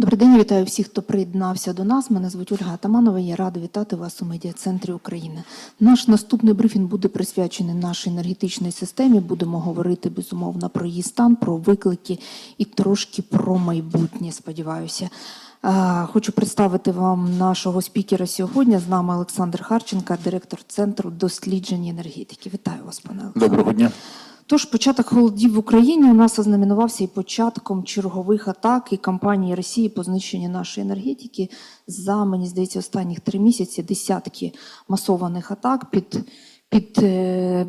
Добрий день, вітаю всіх, хто приєднався до нас. Мене звуть Ольга Атаманова. Я рада вітати вас у медіа-центрі України. Наш наступний брифінг буде присвячений нашій енергетичній системі. Будемо говорити безумовно про її стан, про виклики і трошки про майбутнє. Сподіваюся. Хочу представити вам нашого спікера сьогодні. З нами Олександр Харченка, директор центру досліджень енергетики. Вітаю вас, пане Олександре. Доброго дня. Тож початок холодів в Україні у нас ознаменувався і початком чергових атак і кампанії Росії по знищенню нашої енергетики. За мені здається, останніх три місяці десятки масованих атак під, під е,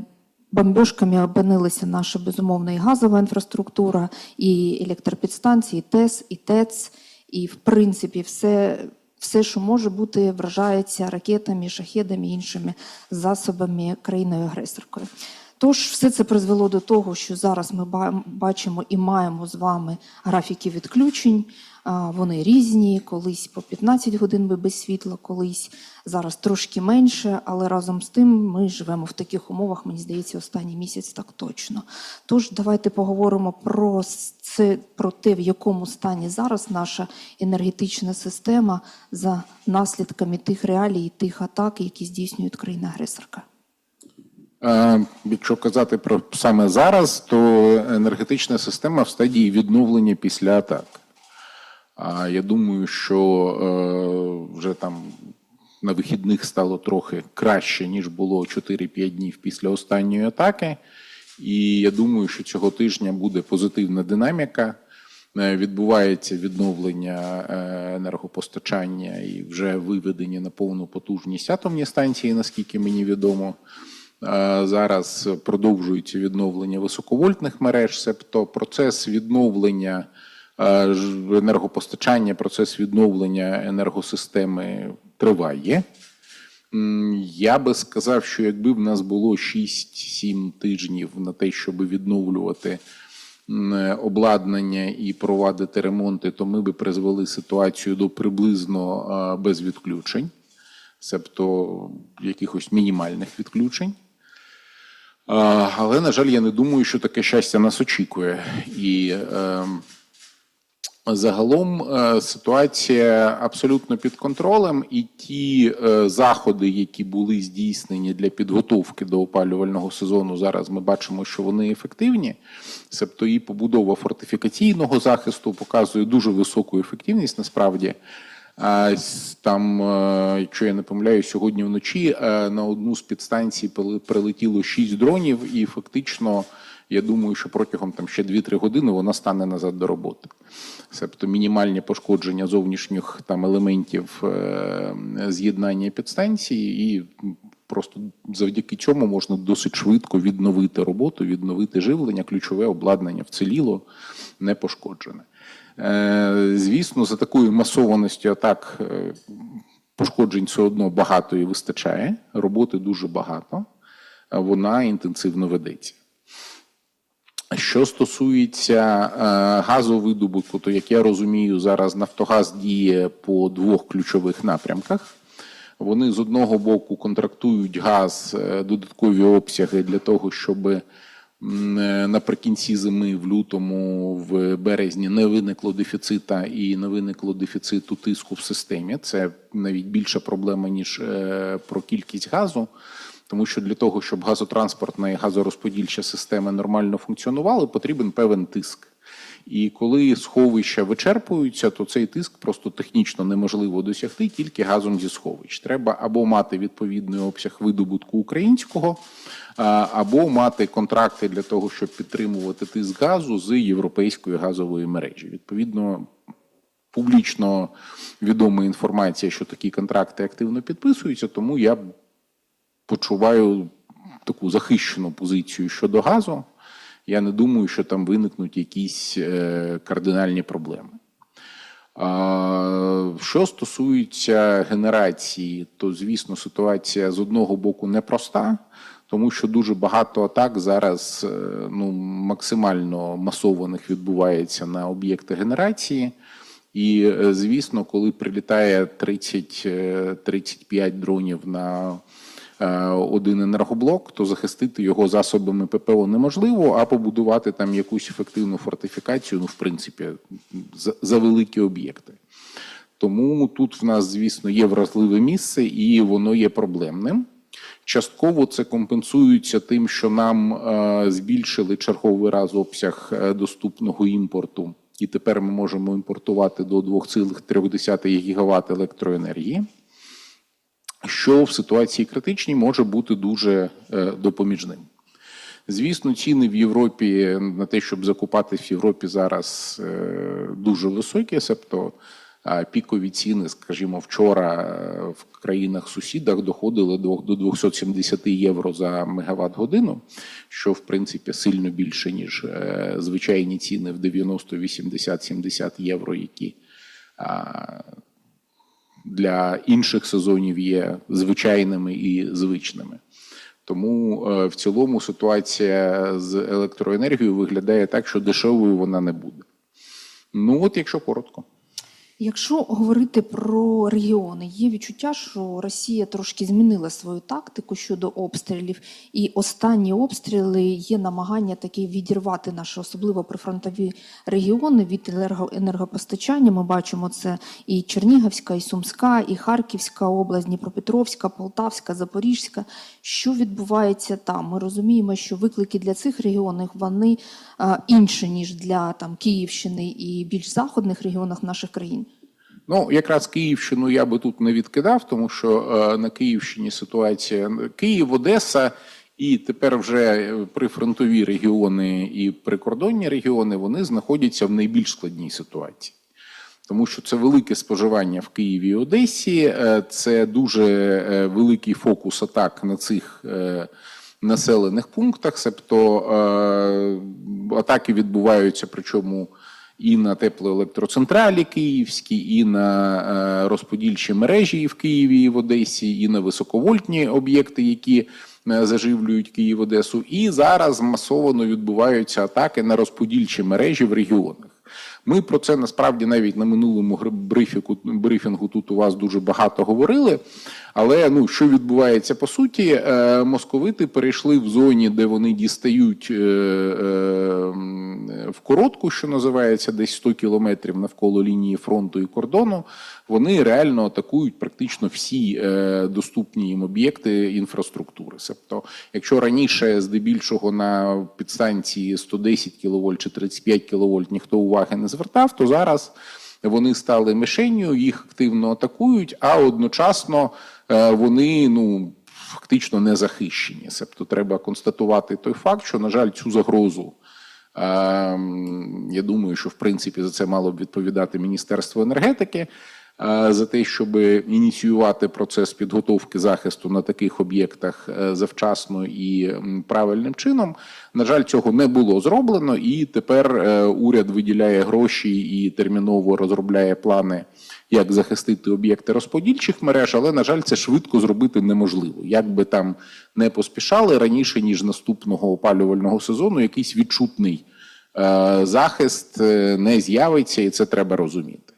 бомбежками опинилася наша безумовна і газова інфраструктура, і електропідстанції, і ТЕС, і ТЕЦ, і в принципі все. Все, що може бути, вражається ракетами, шахедами іншими засобами країною-агресоркою. Тож все це призвело до того, що зараз ми бачимо і маємо з вами графіки відключень. Вони різні, колись по 15 годин ми без світла, колись зараз трошки менше, але разом з тим ми живемо в таких умовах, мені здається, останній місяць так точно. Тож давайте поговоримо про це, про те, в якому стані зараз наша енергетична система за наслідками тих реалій, тих атак, які здійснюють країна-агресорка. Е, Якщо казати про саме зараз, то енергетична система в стадії відновлення після атак. А я думаю, що е, вже там на вихідних стало трохи краще, ніж було 4-5 днів після останньої атаки. І я думаю, що цього тижня буде позитивна динаміка. Е, Відбувається відновлення е, енергопостачання і вже виведені на повну потужність атомні станції, наскільки мені відомо. Зараз продовжується відновлення високовольтних мереж, себто процес відновлення енергопостачання, процес відновлення енергосистеми триває. Я би сказав, що якби в нас було 6-7 тижнів на те, щоб відновлювати обладнання і провадити ремонти, то ми би призвели ситуацію до приблизно без відключень, себто якихось мінімальних відключень. Але, на жаль, я не думаю, що таке щастя нас очікує. І е, загалом е, ситуація абсолютно під контролем, і ті е, заходи, які були здійснені для підготовки до опалювального сезону, зараз ми бачимо, що вони ефективні. Себто і побудова фортифікаційного захисту показує дуже високу ефективність насправді. А Там, е, якщо я не помиляю, сьогодні вночі е, на одну з підстанцій прилетіло 6 дронів, і фактично, я думаю, що протягом там ще 2-3 години вона стане назад до роботи. Себто мінімальні пошкодження зовнішніх там елементів е, з'єднання підстанції, і просто завдяки цьому можна досить швидко відновити роботу, відновити живлення, ключове обладнання вціліло, не пошкоджене. Е, Звісно, за такою масованістю атак е, пошкоджень все одно багато і вистачає. Роботи дуже багато, вона інтенсивно ведеться. Що стосується е, газовидобутку, то як я розумію, зараз Нафтогаз діє по двох ключових напрямках. Вони з одного боку контрактують газ, додаткові обсяги для того, щоб наприкінці зими, в лютому, в березні не виникло дефіцита і не виникло дефіциту тиску в системі. Це навіть більша проблема, ніж е, про кількість газу. Тому що для того, щоб газотранспортна і газорозподільча системи нормально функціонували, потрібен певен тиск. І коли сховища вичерпуються, то цей тиск просто технічно неможливо досягти тільки газом зі сховищ. Треба або мати відповідний обсяг видобутку українського, або мати контракти для того, щоб підтримувати тиск газу з європейської газової мережі. Відповідно, публічно відома інформація, що такі контракти активно підписуються, тому я почуваю таку захищену позицію щодо газу. Я не думаю, що там виникнуть якісь е, кардинальні проблеми. Що стосується генерації, то звісно ситуація з одного боку непроста, тому що дуже багато атак зараз е, ну, максимально масованих відбувається на об'єкти генерації. І е, звісно, коли прилітає 30-35 дронів на один енергоблок, то захистити його засобами ППО неможливо, а побудувати там якусь ефективну фортифікацію, ну, в принципі, за, за великі об'єкти. Тому тут в нас, звісно, є вразливе місце, і воно є проблемним. Частково це компенсується тим, що нам е, збільшили черговий раз обсяг е, доступного імпорту, і тепер ми можемо імпортувати до 2,3 ГВт електроенергії, що в ситуації критичній може бути дуже е, допоміжним. Звісно, ціни в Європі на те, щоб закупатись в Європі зараз е, дуже високі, себто пікові ціни, скажімо, вчора е, в країнах-сусідах доходили до до 270 євро за мегаватт годину, що в принципі сильно більше, ніж звичайні ціни в 90, 80, 70 євро, які для інших сезонів є звичайними і звичними. Тому е, в цілому ситуація з електроенергією виглядає так, що дешевою вона не буде. Ну, от якщо коротко. Якщо говорити про регіони, є відчуття, що Росія трошки змінила свою тактику щодо обстрілів, і останні обстріли є намагання таки відірвати наші, особливо прифронтові регіони від енерго- енергопостачання. Ми бачимо це і Чернігівська, і Сумська, і Харківська область, Дніпропетровська, Полтавська, Запорізька. Що відбувається там? Ми розуміємо, що виклики для цих регіонів вони інші ніж для там Київщини і більш заходних регіонах наших країн. Ну, якраз Київщину я би тут не відкидав, тому що е, на Київщині ситуація Київ, Одеса і тепер вже прифронтові регіони і прикордонні регіони вони знаходяться в найбільш складній ситуації. Тому що це велике споживання в Києві і Одесі, е, це дуже е, великий фокус атак на цих е, населених пунктах. Себто атаки відбуваються, причому і на теплоелектроцентралі київські, і на е, розподільчі мережі в Києві і в Одесі, і на високовольтні об'єкти, які е, заживлюють Київ Одесу. І зараз масово відбуваються атаки на розподільчі мережі в регіонах. Ми про це насправді навіть на минулому брифіку, брифінгу тут у вас дуже багато говорили. Але ну що відбувається по суті, е, московити перейшли в зоні, де вони дістають в коротку, що називається, десь 100 кілометрів навколо лінії фронту і кордону. Вони реально атакують практично всі е, доступні їм об'єкти інфраструктури. Тобто, якщо раніше здебільшого на підстанції 110 кВт чи 35 кВт ніхто уваги не звертав, то зараз вони стали мишенью, їх активно атакують, а одночасно е, вони ну фактично не захищені. Тобто треба констатувати той факт, що, на жаль, цю загрозу. Ем, Я думаю, що в принципі за це мало б відповідати Міністерство енергетики е, за те, щоб ініціювати процес підготовки захисту на таких об'єктах е, завчасно і правильним чином. На жаль, цього не було зроблено, і тепер е, уряд виділяє гроші і терміново розробляє плани, як захистити об'єкти розподільчих мереж. Але на жаль, це швидко зробити неможливо. Як би там не поспішали раніше ніж наступного опалювального сезону, якийсь відчутний е, захист е, не з'явиться, і це треба розуміти.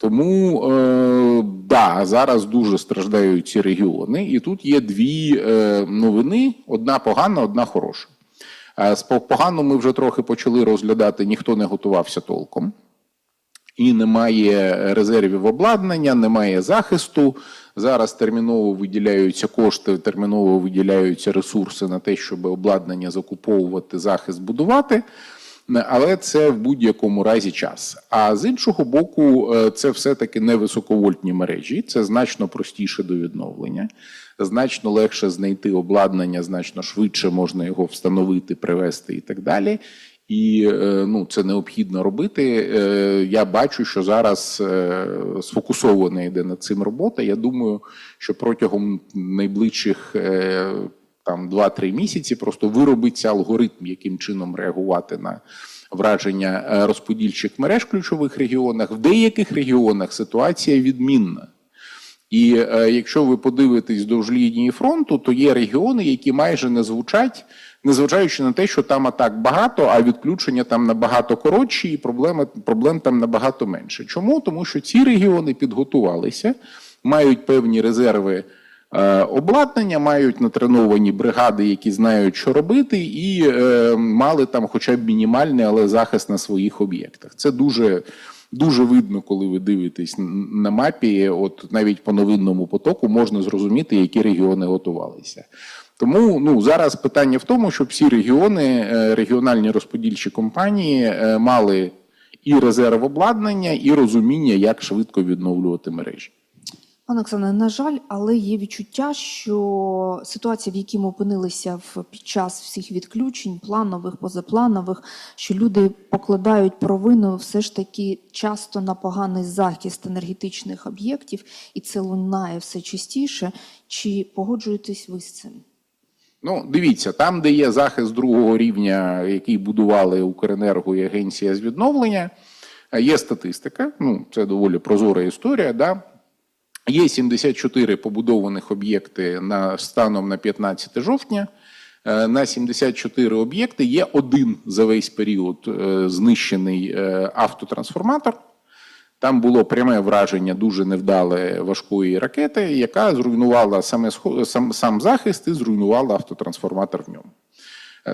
Тому е, да, зараз дуже страждають ці регіони, і тут є дві е, новини: одна погана, одна хороша. Е, З по- погану ми вже трохи почали розглядати, ніхто не готувався толком. І немає резервів обладнання, немає захисту. Зараз терміново виділяються кошти, терміново виділяються ресурси на те, щоб обладнання закуповувати, захист будувати. Але це в будь-якому разі час. А з іншого боку, е, це все-таки не високовольтні мережі, це значно простіше до відновлення, значно легше знайти обладнання, значно швидше можна його встановити, привести і так далі. І е, ну, це необхідно робити. Е, Я бачу, що зараз е, сфокусована йде над цим робота. Я думаю, що протягом найближчих там 2-3 місяці просто виробиться алгоритм, яким чином реагувати на враження розподільчих мереж в ключових регіонах. В деяких регіонах ситуація відмінна. І е, якщо ви подивитесь довж лінії фронту, то є регіони, які майже не звучать, незважаючи на те, що там атак багато, а відключення там набагато коротші, і проблеми, проблем там набагато менше. Чому? Тому що ці регіони підготувалися, мають певні резерви е, обладнання, мають натреновані бригади, які знають, що робити, і е, мали там хоча б мінімальний, але захист на своїх об'єктах. Це дуже дуже видно, коли ви дивитесь на мапі, от навіть по новинному потоку можна зрозуміти, які регіони готувалися. Тому ну зараз питання в тому, щоб всі регіони, е, регіональні розподільчі компанії е, мали і резерв обладнання, і розуміння, як швидко відновлювати мережі. Пане Оксане, на жаль, але є відчуття, що ситуація, в якій ми опинилися в під час всіх відключень, планових, позапланових, що люди покладають провину все ж таки часто на поганий захист енергетичних об'єктів, і це лунає все частіше. Чи погоджуєтесь ви з цим? Ну, дивіться, там, де є захист другого рівня, який будували Укренерго і Агенція з відновлення, є статистика. Ну, це доволі прозора історія. Да? Є 74 побудованих об'єкти на станом на 15 жовтня. Е, На 74 об'єкти є один за весь період е, знищений е, автотрансформатор. Там було пряме враження дуже невдале важкої ракети, яка зруйнувала саме сам, сам захист і зруйнувала автотрансформатор в ньому.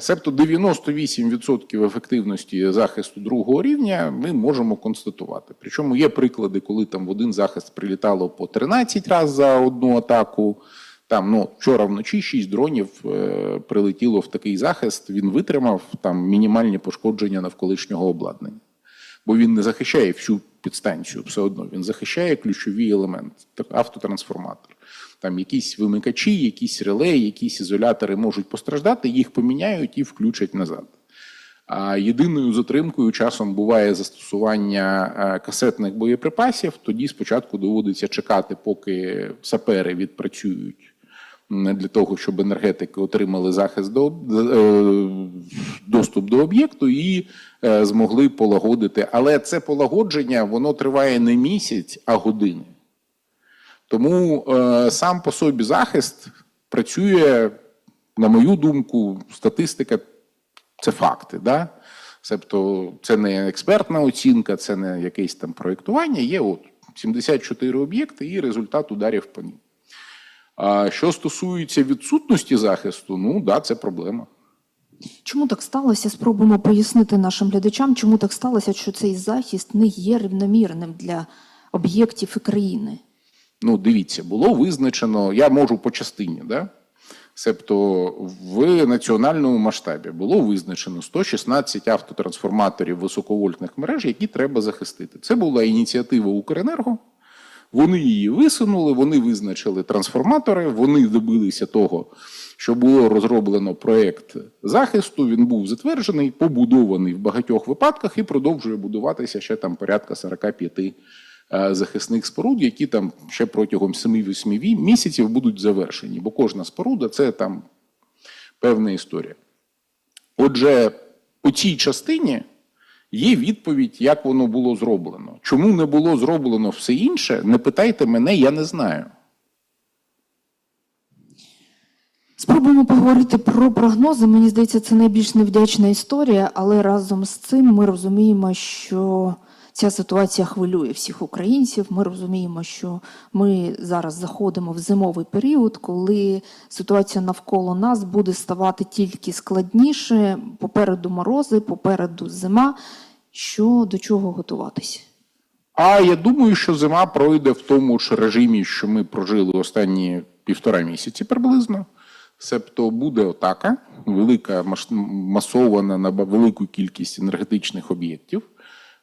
Себто 98% ефективності захисту другого рівня ми можемо констатувати. Причому є приклади, коли там в один захист прилітало по 13 разів за одну атаку. Там ну вчора вночі 6 дронів е, прилетіло в такий захист. Він витримав там мінімальні пошкодження навколишнього обладнання бо він не захищає всю підстанцію все одно. Він захищає ключові елементи, автотрансформатор. Там якісь вимикачі, якісь релеї, якісь ізолятори можуть постраждати, їх поміняють і включать назад. А єдиною затримкою часом буває застосування е, касетних боєприпасів. Тоді спочатку доводиться чекати, поки сапери відпрацюють для того, щоб енергетики отримали захист до е, доступ до об'єкту і е, змогли полагодити. Але це полагодження воно триває не місяць, а години. Тому е, сам по собі захист працює, на мою думку, статистика це факти. Да? Тобто це не експертна оцінка, це не якесь там проєктування. Є от 74 об'єкти і результат ударів по ним. А що стосується відсутності захисту, ну да, це проблема. Чому так сталося? Спробуємо пояснити нашим глядачам, чому так сталося, що цей захист не є рівномірним для об'єктів і країни. Ну, дивіться, було визначено, я можу по частині, да? Себто в національному масштабі було визначено 116 автотрансформаторів високовольтних мереж, які треба захистити. Це була ініціатива Укренерго. Вони її висунули, вони визначили трансформатори, вони добилися того, що було розроблено проєкт захисту. Він був затверджений, побудований в багатьох випадках і продовжує будуватися ще там порядка 45 е, захисних споруд, які там ще протягом 7-8 місяців будуть завершені. Бо кожна споруда це там певна історія. Отже, у цій частині є відповідь, як воно було зроблено. Чому не було зроблено все інше? Не питайте мене, я не знаю. Спробуємо поговорити про прогнози. Мені здається, це найбільш невдячна історія, але разом з цим ми розуміємо, що ця ситуація хвилює всіх українців. Ми розуміємо, що ми зараз заходимо в зимовий період, коли ситуація навколо нас буде ставати тільки складніше. Попереду морози, попереду зима. Що до чого готуватися? А я думаю, що зима пройде в тому ж режимі, що ми прожили останні півтора місяці приблизно. Себто буде атака, велика масована на велику кількість енергетичних об'єктів.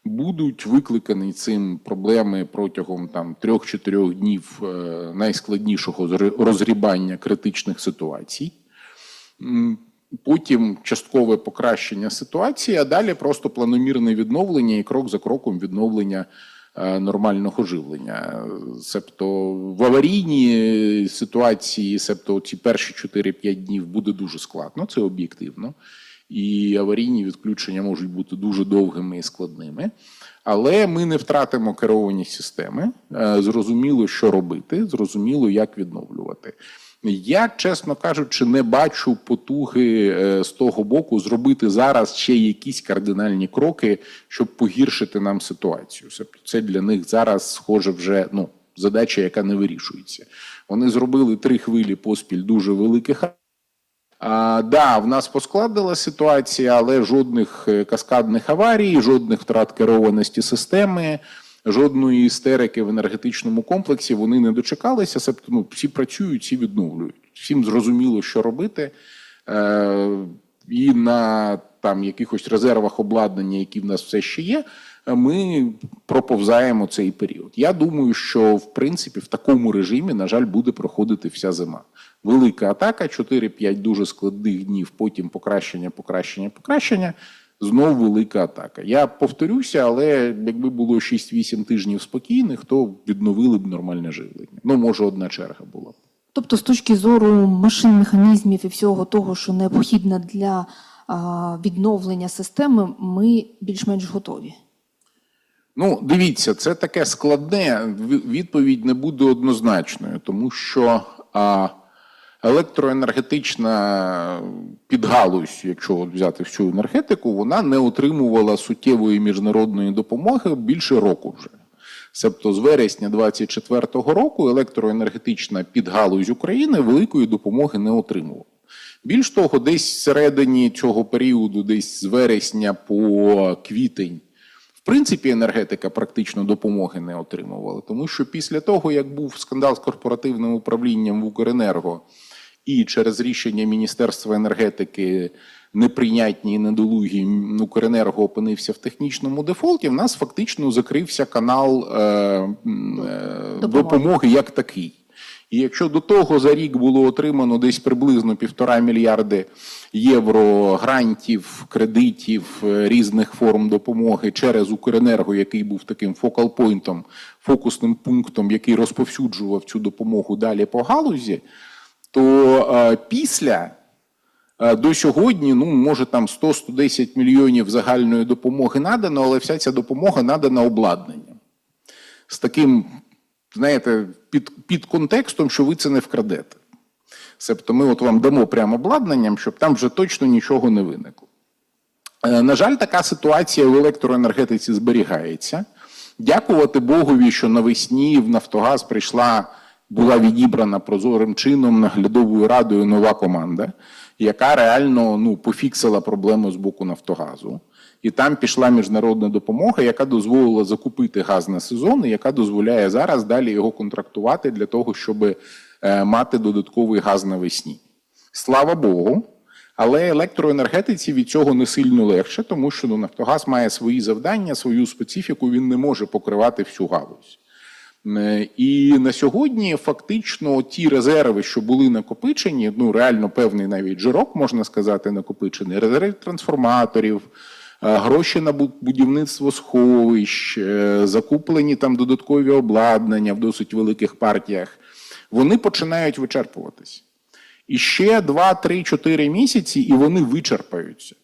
Будуть викликані цим проблеми протягом там трьох-чотирьох днів е, найскладнішого розрібання критичних ситуацій. Потім часткове покращення ситуації, а далі просто планомірне відновлення і крок за кроком відновлення е, нормального живлення. Себто в аварійній ситуації, себто ці перші 4-5 днів буде дуже складно, це об'єктивно. І аварійні відключення можуть бути дуже довгими і складними. Але ми не втратимо керовані системи. Е, Зрозуміло, що робити, зрозуміло, як відновлювати. Я, чесно кажучи, не бачу потуги е, з того боку зробити зараз ще якісь кардинальні кроки, щоб погіршити нам ситуацію. Це для них зараз схоже вже ну, задача, яка не вирішується. Вони зробили три хвилі поспіль дуже великих А, да, в нас поскладила ситуація, але жодних е, каскадних аварій, жодних втрат керованості системи, жодної істерики в енергетичному комплексі вони не дочекалися. Себто ну, всі працюють, всі відновлюють. Всім зрозуміло, що робити. Е, і на там якихось резервах обладнання, які в нас все ще є, ми проповзаємо цей період. Я думаю, що в принципі в такому режимі, на жаль, буде проходити вся зима. Велика атака, 4-5 дуже складних днів, потім покращення, покращення, покращення. Знову велика атака. Я повторюся, але якби було 6-8 тижнів спокійних, то відновили б нормальне живлення. Ну, може, одна черга була. Тобто, з точки зору машин, механізмів і всього того, що необхідно для а, відновлення системи, ми більш-менш готові. Ну, дивіться, це таке складне. Відповідь не буде однозначною, тому що а, електроенергетична підгалузь, якщо взяти всю енергетику, вона не отримувала суттєвої міжнародної допомоги більше року вже. Себто з вересня 2024 року електроенергетична підгалузь України великої допомоги не отримувала. Більш того, десь всередині цього періоду, десь з вересня по квітень, в принципі, енергетика практично допомоги не отримувала, тому що після того, як був скандал з корпоративним управлінням в Укренерго, і через рішення Міністерства енергетики неприйнятні і недолугі Укренерго опинився в технічному дефолті, в нас фактично закрився канал е, е, Допомоги. як такий. І якщо до того за рік було отримано десь приблизно півтора мільярди євро грантів, кредитів е, різних форм допомоги через Укренерго, який був таким фокал-пойнтом, фокусним пунктом, який розповсюджував цю допомогу далі по галузі, то е, після е, до сьогодні, ну може там 100-110 мільйонів загальної допомоги надано, але вся ця допомога надана обладнанням з таким, знаєте, під, під контекстом, що ви це не вкрадете. Себто ми от вам дамо прямо обладнанням, щоб там вже точно нічого не виникло. Е, На жаль, така ситуація в електроенергетиці зберігається. Дякувати Богові, що навесні в Нафтогаз прийшла, була відібрана прозорим чином наглядовою радою нова команда, яка реально ну, пофіксила проблему з боку Нафтогазу. І там пішла міжнародна допомога, яка дозволила закупити газ на сезон, і яка дозволяє зараз далі його контрактувати для того, щоб е, мати додатковий газ навесні. Слава Богу. Але електроенергетиці від цього не сильно легше, тому що ну, Нафтогаз має свої завдання, свою специфіку, він не може покривати всю галузь. Е, І на сьогодні фактично ті резерви, що були накопичені, ну реально певний навіть жирок, можна сказати, накопичений, резерв трансформаторів, е, гроші на будівництво сховищ, е, закуплені там додаткові обладнання в досить великих партіях, вони починають вичерпуватись. І ще 2, 3, 4 місяці, і вони вичерпаються.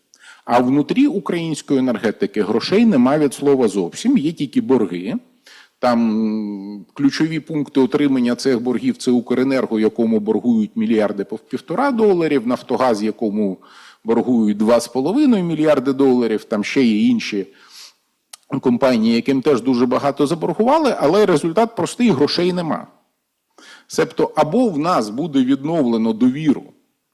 А внутрі української енергетики грошей немає від слова зовсім, є тільки борги. Там ключові пункти отримання цих боргів це Укренерго, якому боргують мільярди по півтора доларів, Нафтогаз, якому боргують 2,5 мільярди доларів, там ще є інші компанії, яким теж дуже багато заборгували, але результат простий грошей нема. Себто, або в нас буде відновлено довіру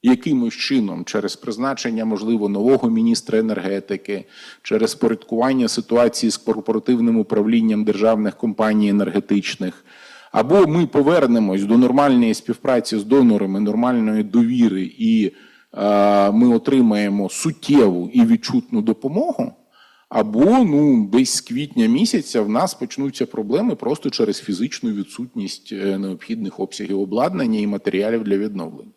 якимось чином через призначення, можливо, нового міністра енергетики, через порядкування ситуації з корпоративним управлінням державних компаній енергетичних, або ми повернемось до нормальної співпраці з донорами, нормальної довіри, і е, ми отримаємо суттєву і відчутну допомогу. Або ну десь з квітня місяця в нас почнуться проблеми просто через фізичну відсутність е, необхідних обсягів обладнання і матеріалів для відновлення.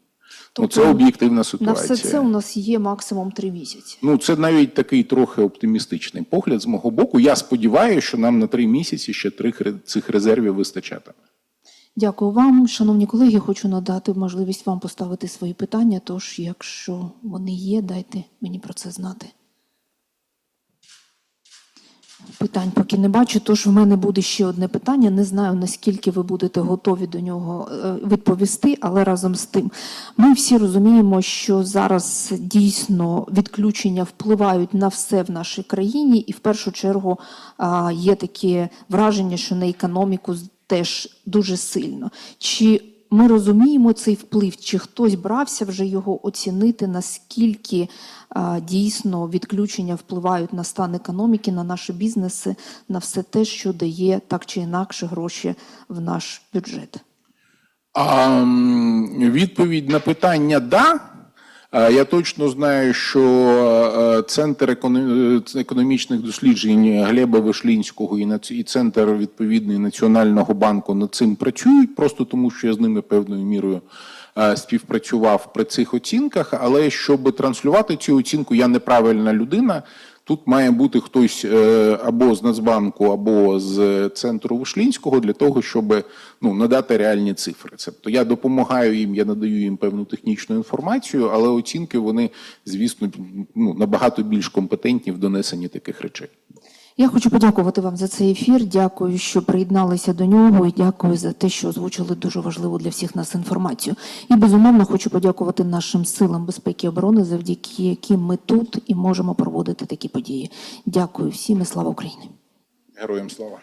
Ну, це об'єктивна ситуація. На все це у нас є максимум три місяці. Ну, це навіть такий трохи оптимістичний погляд з мого боку. Я сподіваюся, що нам на три місяці ще три цих резервів вистачатиме. Дякую вам, шановні колеги. Хочу надати можливість вам поставити свої питання. Тож, якщо вони є, дайте мені про це знати. Питань поки не бачу, тож в мене буде ще одне питання. Не знаю, наскільки ви будете готові до нього е, відповісти, але разом з тим, ми всі розуміємо, що зараз дійсно відключення впливають на все в нашій країні, і в першу чергу є таке враження, що на економіку теж дуже сильно. Чи ми розуміємо цей вплив, чи хтось брався вже його оцінити, наскільки а, дійсно відключення впливають на стан економіки, на наші бізнеси, на все те, що дає так чи інакше гроші в наш бюджет. А, відповідь на питання да. А, Я точно знаю, що е, Центр е, економічних досліджень Глеба Вишлінського і Центр відповідний Національного банку над цим працюють, просто тому що я з ними певною мірою е, співпрацював при цих оцінках. Але щоб транслювати цю оцінку, я неправильна людина. Тут має бути хтось е, або з Нацбанку, або з центру Вишлінського для того, щоб ну, надати реальні цифри. Тобто я допомагаю їм, я надаю їм певну технічну інформацію, але оцінки вони, звісно, ну, набагато більш компетентні в донесенні таких речей. Я хочу подякувати вам за цей ефір. Дякую, що приєдналися до нього, і дякую за те, що озвучили дуже важливу для всіх нас інформацію. І безумовно хочу подякувати нашим силам безпеки і оборони, завдяки яким ми тут і можемо проводити такі події. Дякую всім і слава Україні. Героям слава!